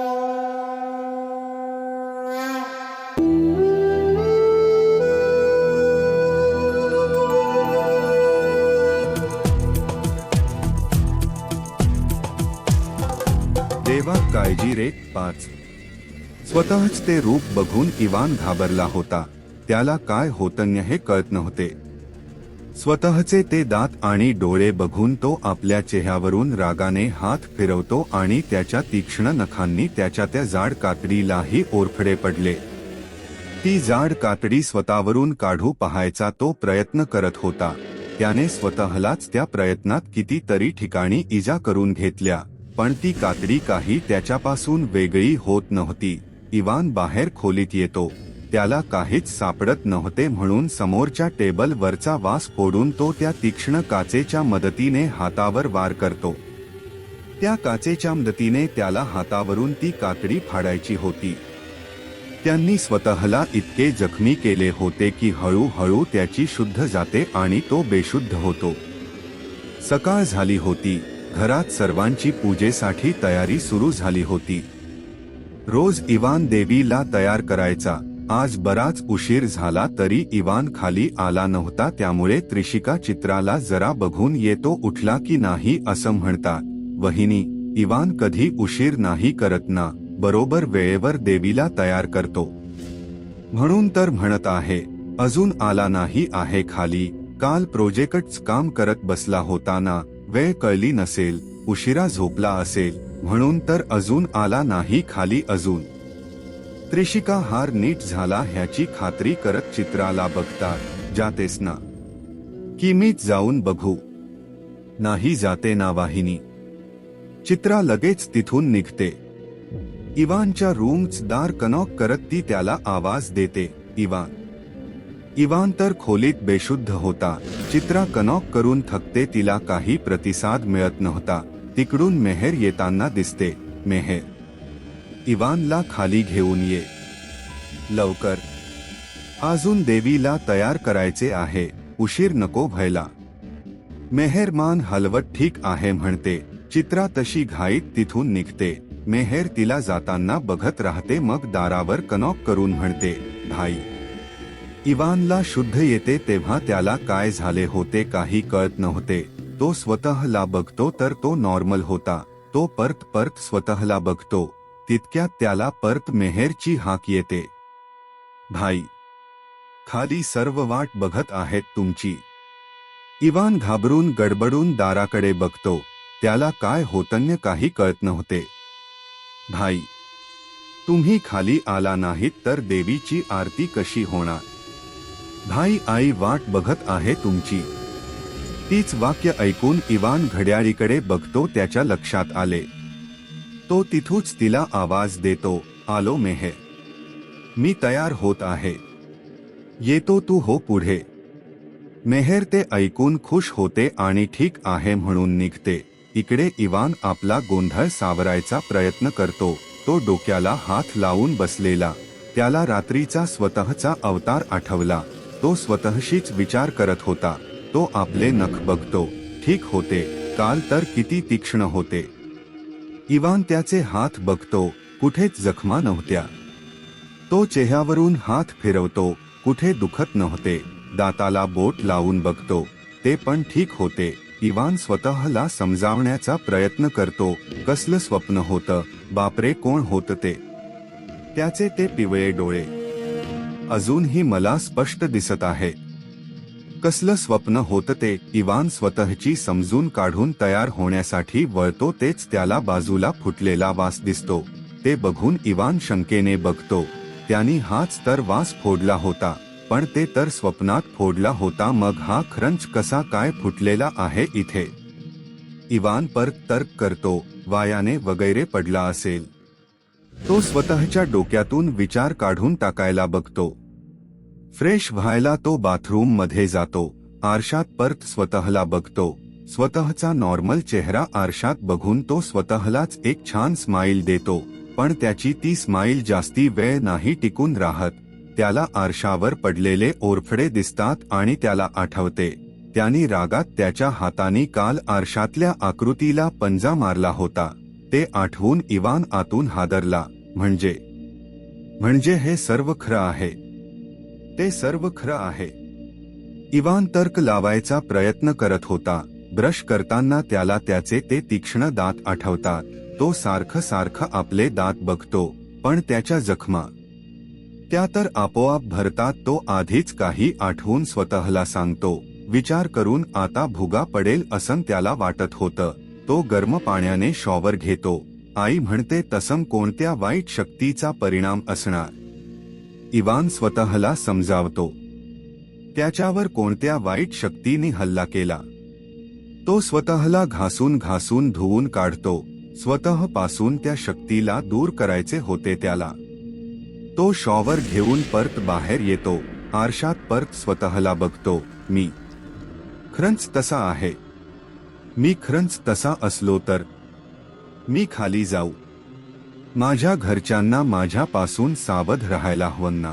देवा काळजी रे पाच. स्वतःच ते रूप बघून इवान घाबरला होता. त्याला काय होतन्य हे कळत नव्हते. स्वतःचे ते दात आणि डोळे बघून तो आपल्या चेहऱ्यावरून रागाने हात फिरवतो आणि त्याच्या तीक्ष्ण नखांनी त्याच्या त्या जाड कातडीलाही ओरफडे पडले. ती जाड कातडी स्वतःवरून काढू पाहायचा तो प्रयत्न करत होता. त्याने स्वतःलाच त्या प्रयत्नात कितीतरी ठिकाणी इजा करून घेतल्या पण ती कातडी काही त्याच्यापासून वेगळी होत नव्हती. इवान बाहेर खोलीत येतो. त्याला काहीच सापडत नव्हते म्हणून समोरच्या टेबलवरचा वास फोडून तो त्या तीक्ष्ण काचेच्या मदतीने हातावर वार करतो. त्या काचेच्या मदतीने त्याला हातावरून ती कातडी फाडायची होती. त्यांनी स्वतःला इतके जखमी केले होते की हळूहळू त्याची शुद्ध जाते आणि तो बेशुद्ध होतो. सकाळ झाली होती. घरात सर्वांची पूजेसाठी तयारी सुरू झाली होती. रोज इवान देवीला तयार करायचा. आज बराच उशीर झाला तरी इवान खाली आला नव्हता त्यामुळे त्रिशिका चित्राला जरा बघून येतो उठला की नाही असं म्हणतात. वहिनी इवान कधी उशीर नाही करत ना बरोबर वेळेवर देवीला तयार करतो. म्हणून तर म्हणत आहे अजून आला नाही आहे खाली काल प्रोजेक्टच काम करत बसला होता ना वेळ कळली नसेल उशिरा झोपला असेल म्हणून तर अजून आला नाही खाली अजून. त्रिशिका हार नीट झाला ह्याची खात्री करत चित्राला बघतात. जातेस ना. की मीच जाऊन बघू. नाही जाते ना वाहिनी. चित्रा लगेच तिथून निघते. इवानच्या रूमच दार कनॉक करत ती त्याला आवाज देते. इवान. इवान तर खोलीत बेशुद्ध होता. चित्रा कनॉक करून थकते तिला काही प्रतिसाद मिळत नव्हता. तिकडून मेहेर येताना दिसते. मेहेर. इवानला खाली घेऊन ये. लवकर. अजून देवीला तयार करायचे आहे. उशीर नको व्हायला. मेहरमान हलवत ठीक आहे म्हणते. चित्रा तशी घाईत तिथून निघते. मेहेर तिला जाताना बघत राहते मग दारावर कनॉक करून म्हणते भाई. इवानला शुद्ध येते तेव्हा त्याला काय झाले होते काही कळत नव्हते. तो स्वतःला बघतो तर तो नॉर्मल होता. तो परत परत स्वतःला बघतो. तितक्यात त्याला परत मेहेरची हाक येते. भाई खाली सर्व वाट बघत आहेत तुमची. इवान घाबरून गडबडून दाराकडे बघतो. त्याला काय होतन्य काही कळत नव्हते. भाई तुम्ही खाली आला नाहीत तर देवीची आरती कशी होणार? भाई आई वाट बघत आहे तुमची. तीच वाक्य ऐकून इवान घड्याळीकडे बघतो त्याच्या लक्षात आले. तो तिथूच तिला आवाज देतो आलो मेहे. मी तयार होत आहे. येतो तू हो पुढे. मेहेर ते ऐकून खुश होते आणि ठीक आहे म्हणून निघते. इकडे इवान आपला गोंधळ सावरायचा प्रयत्न करतो. तो डोक्याला हात लावून बसलेला. त्याला रात्रीचा स्वतःचा अवतार आठवला. तो स्वतःशीच विचार करत होता. तो आपले नख बघतो. ठीक होते. काल तर किती तीक्ष्ण होते. इवान त्याचे हात बघतो कुठेच जखमा नव्हत्या. तो चेहऱ्यावरून हात फिरवतो कुठे दुखत नव्हते. दाताला बोट लावून बघतो ते पण ठीक होते. इवान स्वतःला समजावण्याचा प्रयत्न करतो कसलं स्वप्न होतं बापरे कोण होत ते. त्याचे ते पिवळे डोळे. अजूनही मला स्पष्ट दिसत आहे. कसलं स्वप्न होतं ते इवान स्वतःची समजून काढून तयार होण्यासाठी वळतो तेच त्याला बाजूला फुटलेला वास दिसतो. ते बघून इवान शंकेने बघतो. त्यांनी हाच तर वास फोडला होता पण ते तर स्वप्नात फोडला होता मग हा खरंच कसा काय फुटलेला आहे इथे? इवान पर तर्क करतो वायाने वगैरे पडला असेल. तो स्वतःच्या डोक्यातून विचार काढून टाकायला बघतो. फ्रेश व्हायला तो बाथरूममध्ये जातो. आरशात परत स्वतःला बघतो. स्वतःचा नॉर्मल चेहरा आरशात बघून तो स्वतःलाच एक छान स्माईल देतो. पण त्याची ती स्माइल जास्ती वेळ नाही टिकून राहत. त्याला आरशावर पडलेले ओरफडे दिसतात आणि त्याला आठवते. त्यांनी रागात त्याच्या हाताने काल आरशातल्या आकृतीला पंजा मारला होता. ते आठवून इवान आतून हादरला. म्हणजे म्हणजे हे सर्व खरं आहे. ते सर्व खरं आहे. इवान तर्क लावायचा प्रयत्न करत होता. ब्रश करताना त्याला त्याचे ते तीक्ष्ण दात आठवतात. तो सारखं सारखं आपले दात बघतो पण त्याच्या जखमा. त्या तर आपोआप भरतात तो आधीच काही आठवून स्वतःला सांगतो. विचार करून आता भुगा पडेल असं त्याला वाटत होतं. तो गर्म पाण्याने शॉवर घेतो. आई म्हणते तसं कोणत्या वाईट शक्तीचा परिणाम असणार? इवान स्वतःला समजावतो. त्याच्यावर कोणत्या वाईट शक्तीने हल्ला केला? तो स्वतःला घासून घासून धुवून काढतो. स्वतःपासून त्या शक्तीला दूर करायचे होते त्याला. तो शॉवर घेऊन परत बाहेर येतो. आरशात परत स्वतःला बघतो. मी खरंच तसा आहे. मी खरंच तसा असलो तर मी खाली जाऊ. माझ्या घरच्यांना माझ्यापासून सावध राहायला हवं ना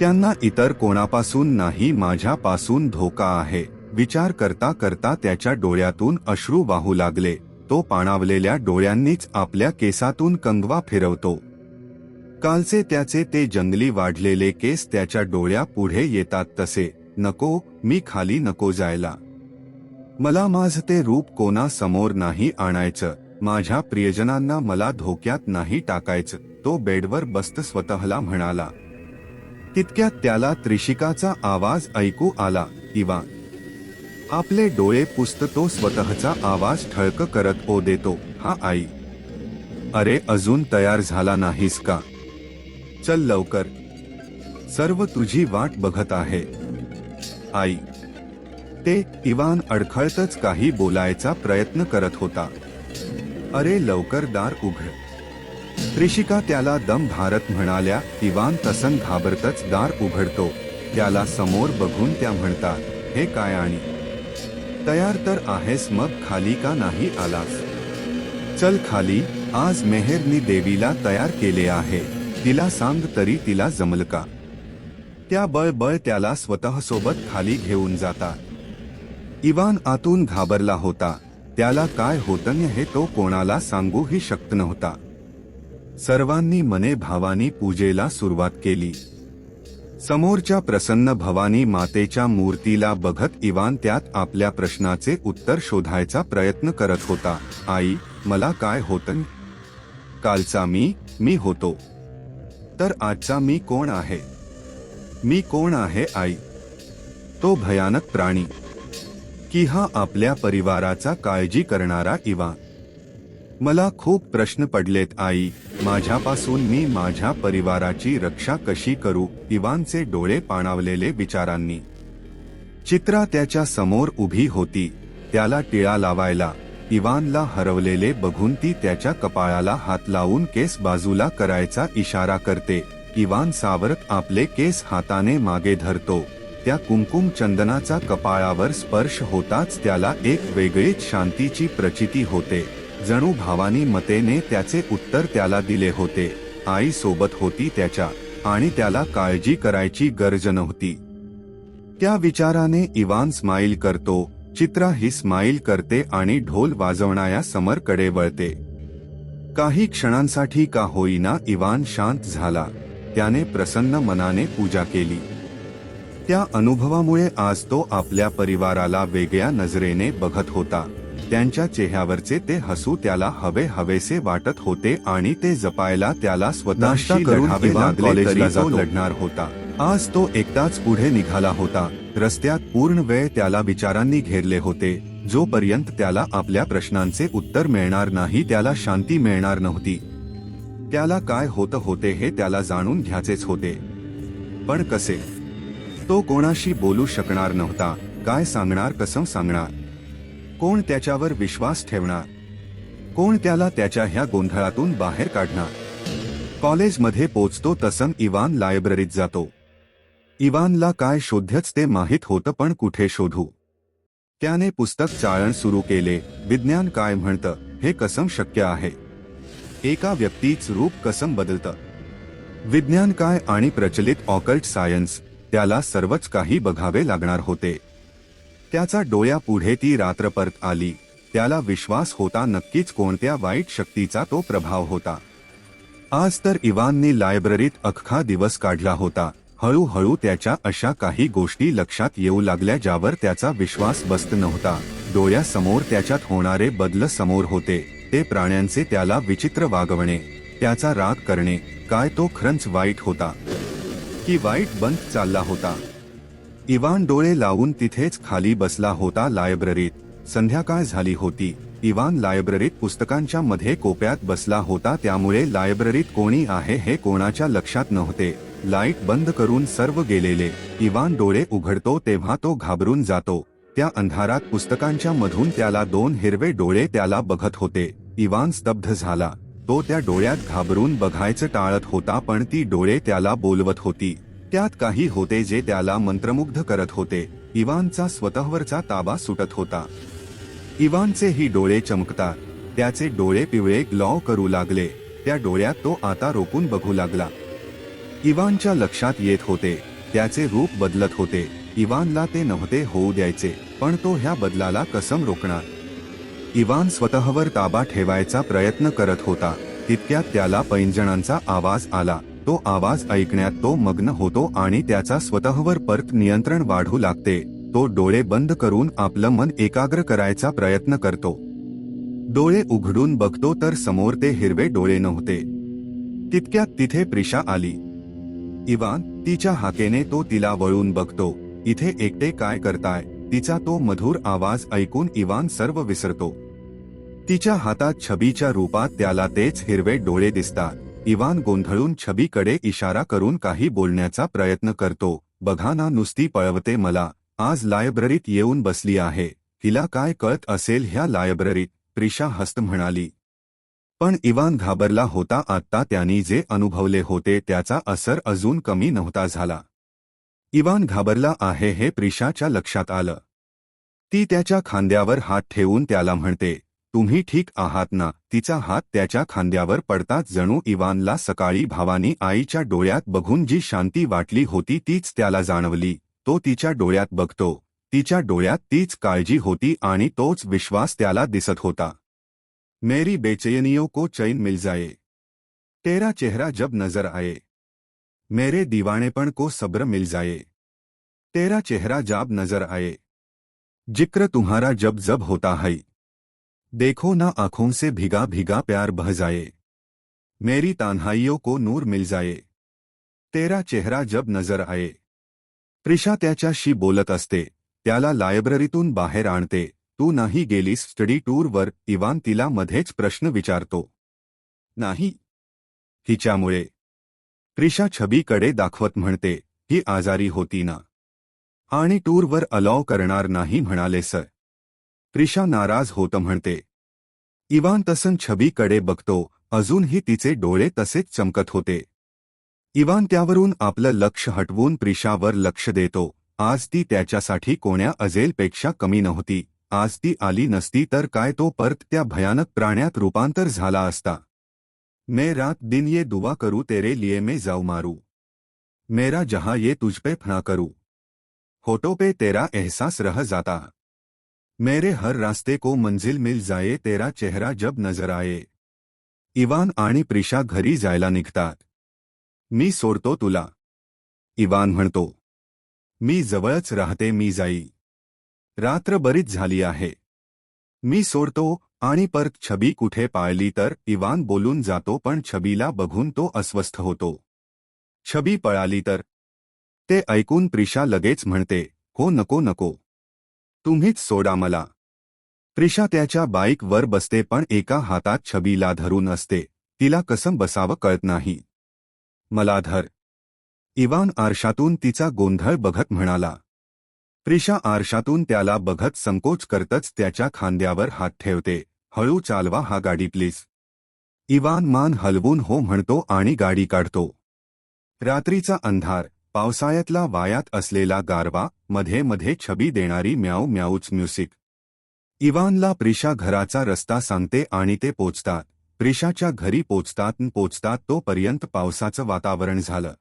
त्यांना इतर कोणापासून नाही माझ्यापासून धोका आहे. विचार करता करता त्याच्या डोळ्यातून अश्रू वाहू लागले. तो पाणावलेल्या डोळ्यांनीच आपल्या केसातून कंगवा फिरवतो. कालचे त्याचे ते जंगली वाढलेले केस त्याच्या डोळ्या पुढे येतात तसे. नको मी खाली नको जायला. मला माझ ते रूप कोणासमोर नाही आणायचं. माझ्या प्रियजनांना मला धोक्यात नाही टाकायचं तो बेडवर बस्त स्वतःला म्हणाला. तितक्यात त्याला त्रिशिकाचा आवाज ऐकू आला इवा. आपले डोळे पुस्त तो स्वतःचा आवाज ठळक करत ओ देतो हा आई. अरे अजून तयार झाला नाहीस का? चल लवकर. सर्व तुझी वाट बघत आहे. आई. ते इवान अडखळतच काही बोलायचा प्रयत्न करत होता. अरे लवकर दार उघड. त्रिशिका त्याला दम भारत म्हणाल्या इवान तसन घाबरतच दार उघडतो. त्याला समोर बघून त्या म्हणतात हे काय आणि? तयार तर आहेस मग खाली का नाही आलास? चल खाली आज मेहरनी देवीला तयार केले आहे. तिला सांग तरी तिला जमल का? त्या बळ बळ त्याला स्वतः सोबत खाली घेऊन जातात. इवान आतून घाबरला होता. त्याला काय होतं हे तो कोणाला सांगूही शकत नव्हता. सर्वांनी मने भावानी पूजेला सुरुवात केली. समोरच्या प्रसन्न भवानी मातेच्या मूर्तीला बघत इवान त्यात आपल्या प्रश्नाचे उत्तर शोधायचा प्रयत्न करत होता. आई मला काय होतं कालचा मी मी होतो. तर आजचा मी कोण आहे? मी कोण आहे आई? तो भयानक प्राणी. की हा आपल्या परिवाराचा काळजी करणारा इवा. मला खूप प्रश्न पडलेत आई. माझ्यापासून मी माझ्या परिवाराची रक्षा कशी करू? इवानचे डोळे पाणावलेले विचारांनी. चित्रा त्याच्यासमोर उभी होती. त्याला टिळा लावायला. इवानला हरवलेले बघून ती त्याच्या कपाळाला हात लावून केस बाजूला करायचा इशारा करते. इवान सावरत आपले केस हाताने मागे धरतो. त्या कुंकुम चंदनाचा कपाळावर स्पर्श होताच त्याला एक वेगळीच शांतीची प्रचिती होते. जणू भावानी मतेने त्याचे उत्तर त्याला दिले होते. आई सोबत होती त्याच्या आणि त्याला काळजी करायची गरज नव्हती. त्या विचाराने इवान स्माईल करतो चित्रा ही स्माईल करते आणि ढोल वाजवणाऱ्या समरकडे वळते. काही क्षणांसाठी का होईना इवान शांत झाला. त्याने प्रसन्न मनाने पूजा केली. त्या अनुभवामुळे आज तो आपल्या परिवाराला वेगळ्या नजरेने बघत होता. त्यांच्या चेहऱ्यावरचे ते हसू त्याला हवे हवेसे वाटत होते आणि ते जपायला त्याला स्वतःशी लढावे लागले तरी तो. लढणार होता. आज तो एकटाच पुढे निघाला होता. रस्त्यात पूर्ण वेळ त्याला विचारांनी घेरले होते. जोपर्यंत त्याला आपल्या प्रश्नांचे उत्तर मिळणार नाही त्याला शांती मिळणार नव्हती. त्याला काय होत होते हे त्याला जाणून घ्यायचेच होते. पण कसे? तो कोणाशी बोलू शकणार नव्हता. काय सांगणार कसं सांगणार? कोण त्याच्यावर विश्वास ठेवणार? कोण त्याला त्याच्या ह्या गोंधळातून बाहेर काढणार? कॉलेजमध्ये पोचतो तसं इवान लायब्ररीत जातो. इवानला काय शोध्यच ते माहीत होतं पण कुठे शोधू? त्याने पुस्तक चाळण सुरू केले. विज्ञान काय म्हणतं? हे कसं शक्य आहे? एका व्यक्तीच रूप कसं बदलतं? विज्ञान काय आणि प्रचलित ऑकल्ट सायन्स त्याला सर्वच काही बघावे लागणार होते. त्याचा डोळ्यापुढे ती रात्र परत आली. त्याला विश्वास होता नक्कीच कोणत्या वाईट शक्तीचा तो प्रभाव होता. आज तर इवानने लायब्ररीत अख्खा दिवस काढला होता. हळूहळू त्याच्या अशा काही गोष्टी लक्षात येऊ लागल्या ज्यावर त्याचा विश्वास बसत नव्हता. डोळ्यासमोर त्याच्यात होणारे बदल समोर होते. ते प्राण्यांचे त्याला विचित्र वागवणे त्याचा राग करणे काय तो खरंच वाईट होता. की वाईट बंद चालला होता. इवान डोळे लावून तिथेच खाली बसला होता लायब्ररीत. संध्याकाळ झाली होती. इवान लायब्ररीत पुस्तकांच्या मध्ये कोप्यात बसला होता त्यामुळे लायब्ररीत कोणी आहे हे कोणाच्या लक्षात नव्हते. लाइट बंद करून सर्व गेलेले. इवान डोळे उघडतो तेव्हा तो घाबरून जातो. त्या अंधारात पुस्तकांच्या मधून त्याला दोन हिरवे डोळे त्याला बघत होते. इवान स्तब्ध झाला. तो त्या डोळ्यात घाबरून बघायचं टाळत होता पण ती डोळे त्याला बोलवत होती. त्यात काही होते जे त्याला मंत्रमुग्ध करत होते. इवानचा स्वतःवरचा ताबा सुटत होता. इवानचे ही डोळे चमकतात. त्याचे डोळे पिवळे ग्लॉ करू लागले. त्या डोळ्यात तो आता रोकून बघू लागला. इवानच्या लक्षात येत होते. त्याचे रूप बदलत होते. इवानला ते नव्हते होऊ द्यायचे पण तो ह्या बदलाला कसम रोखणार. इवान स्वतःवर ताबा ठेवायचा प्रयत्न करत होता. तितक्यात त्याला पैंजणांचा आवाज आला. तो आवाज ऐकण्यात तो मग्न होतो आणि त्याचा स्वतःवर परत नियंत्रण वाढू लागते. तो डोळे बंद करून आपलं मन एकाग्र करायचा प्रयत्न करतो. डोळे उघडून बघतो तर समोर ते हिरवे डोळे नव्हते. तितक्यात तिथे प्रिशा आली. इवान तिच्या हाकेने तो तिला वळून बघतो. इथे एकटे काय करताय? तिचा तो मधुर आवाज ऐकून इवान सर्व विसरतो. तिच्या हातात छबीच्या रूपात त्याला तेच हिरवे डोळे दिसतात. इवान गोंधळून छबीकडे इशारा करून काही बोलण्याचा प्रयत्न करतो. बघा ना नुसती पळवते मला. आज लायब्ररीत येऊन बसली आहे. हिला काय कळत असेल ह्या लायब्ररीत? प्रिशा हस्त म्हणाली. पण इवान घाबरला होता आत्ता त्यांनी जे अनुभवले होते त्याचा असर अजून कमी नव्हता झाला. इवान घाबरला आहे हे प्रिशाच्या लक्षात आलं. ती त्याच्या खांद्यावर हात ठेवून त्याला म्हणते तुम्ही ठीक आहात ना? तिचा हात त्याच्या खांद्यावर पडताच जणू इवानला सकाळी भावानी आईच्या डोळ्यात बघून जी शांती वाटली होती तीच त्याला जाणवली. तो तिच्या डोळ्यात बघतो. तिच्या डोळ्यात तीच काळजी होती आणि तोच विश्वास त्याला दिसत होता. मेरी बेचैनियों को चैन मिल जाए. तेरा चेहरा जब नजर आए. मेरे दिवाणेपण को सब्र मिल जाए. तेरा चेहरा जाब नजर आए. जिक्र तुम्हारा जब जब होता है। देखो ना आँखों से भिगा भिगा प्यार बह जाए। मेरी तान्हाइयों को नूर मिल जाए। तेरा चेहरा जब नज़र आए। प्रिशा त्याच्याशी बोलत असते। त्याला लायब्ररीतून बाहेर आणते। तू नाही गेलीस स्टडी टूरवर इवान तिला मध्येच प्रश्न विचारतो। नाही. हिच्यामुळे. प्रिशा छबीकडे दाखवत म्हणते, ही आजारी होती ना. आणि टूरवर अलाव करणार नाही म्हणाले, सर. प्रिशा नाराज़ होत म्हणते इवान तसन छबीकडे बघतो अजूनही तिचे डोळे तसेच चमकत होते. इवान त्यावरून आपलं लक्ष हटवून प्रिशावर लक्ष देतो आज ती त्याच्यासाठी कोण्या अजेलपेक्षा कमी नव्हती आज ती आली नसती तर काय तो परत त्या भयानक प्राण्यात रूपांतर झाला असता. मे रात दिन ये दुवा करू तेरे लिए मे जाऊ मारू. मेरा जहा ये तुझपे फणा करू. होटो पे तेरा एहसास रह जाता. मेरे हर रास्ते को मंजिल मिल जाए, तेरा चेहरा जब नज़र आए। इवान आणि प्रिशा घरी जायला निघतात. मी सोडतो तुला. इवान म्हणतो, मी जवळच राहते, मी जाई. रात्र बरीच झाली आहे. मी सोडतो आणि परत छबी कुठे पाळली तर इवान बोलून जातो, पण छबीला बघून तो अस्वस्थ होतो. छबी पळाली तर? ते ऐकून प्रिशा लगेच म्हणते, हो, नको नको. तुम्हीच सोडा मला. त्रिशा त्याच्या बाईकवर बसते पण एका हातात छबीला धरून असते. तिला कसं बसावं कळत नाही. मला धर. इवान आरशातून तिचा गोंधळ बघत म्हणाला. त्रिशा आरशातून त्याला बघत संकोच करतच त्याच्या खांद्यावर हात ठेवते. हळू चालवा हा गाडी प्लीज. इवान मान हलवून हो म्हणतो आणि गाडी काढतो. रात्रीचा अंधार. पावसाळ्यातला वायात असलेला गारवा मध्ये मध्ये छबी देणारी म्याऊ म्याऊच म्युसिक. इवानला प्रिशा घराचा रस्ता सांगते आणि ते पोचतात. प्रिशाच्या घरी पोचतात न पोचतात तोपर्यंत पावसाचं वातावरण झालं.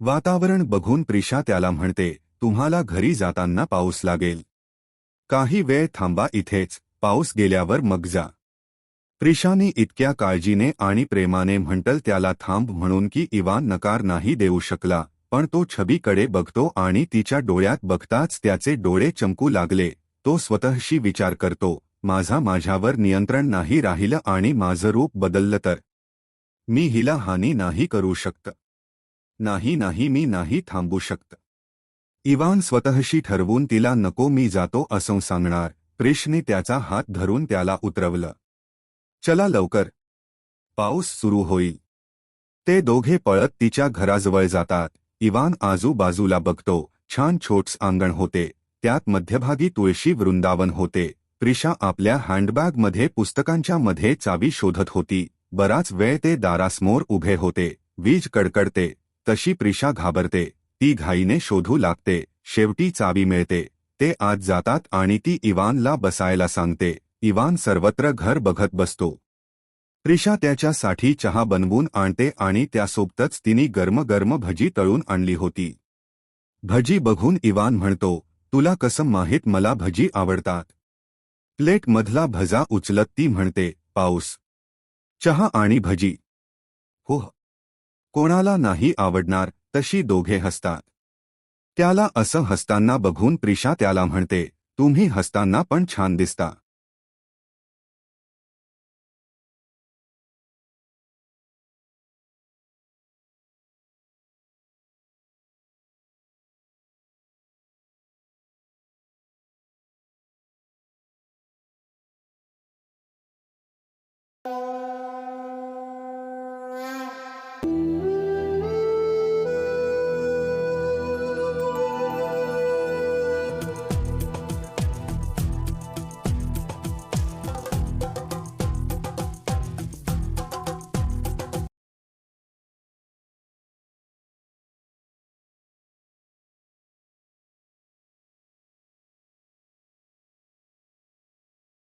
वातावरण बघून प्रिशा त्याला म्हणते तुम्हाला घरी जाताना पाऊस लागेल. काही वेळ थांबा इथेच पाऊस गेल्यावर मग जा प्रिशाने इतक्या काळजीने आणि प्रेमाने म्हटल त्याला थांब म्हणून की इवान नकार नाही देऊ शकला. पण तो छबीकडे बघतो आणि तिच्या डोळ्यात बघताच त्याचे डोळे चमकू लागले. तो स्वतःशी विचार करतो माझा माझ्यावर नियंत्रण नाही राहिलं आणि माझं रूप बदललं तर? मी हिला हानी नाही करू शकत. नाही नाही मी नाही थांबू शकत. इवान स्वतःशी ठरवून तिला नको मी जातो असं सांगणार. प्रिशने त्याचा हात धरून त्याला उतरवलं. चला लवकर. पाऊस सुरू होईल. ते दोघे पळत तिच्या घराजवळ जातात. इवान आजूबाजूला बघतो. छान छोट्स अंगण होते. त्यात मध्यभागी तुळशी वृंदावन होते. प्रिशा आपल्या हँडबॅगमध्ये पुस्तकांच्या मध्ये चावी शोधत होती. बराच वेळ ते दारासमोर उभे होते. वीज कडकडते. तशी प्रिशा घाबरते. ती घाईने शोधू लागते. शेवटी चावी मिळते. ते आज जातात आणि ती इवानला बसायला सांगते. इवान सर्वत्र घर बघत बसतो. प्रिशा त्याच्यासाठी चहा बनवून आणते आणि त्यासोबतच तिने गर्म गर्म भजी तळून आणली होती. भजी बघून इवान म्हणतो तुला कसं माहीत मला भजी आवडतात? प्लेटमधला भजा उचलत ती म्हणते पाऊस. चहा आणि भजी. हो, हो. कोणाला नाही आवडणार तशी दोघे हसतात. त्याला असं हसताना बघून प्रिशा त्याला म्हणते तुम्ही हसताना पण छान दिसता. You.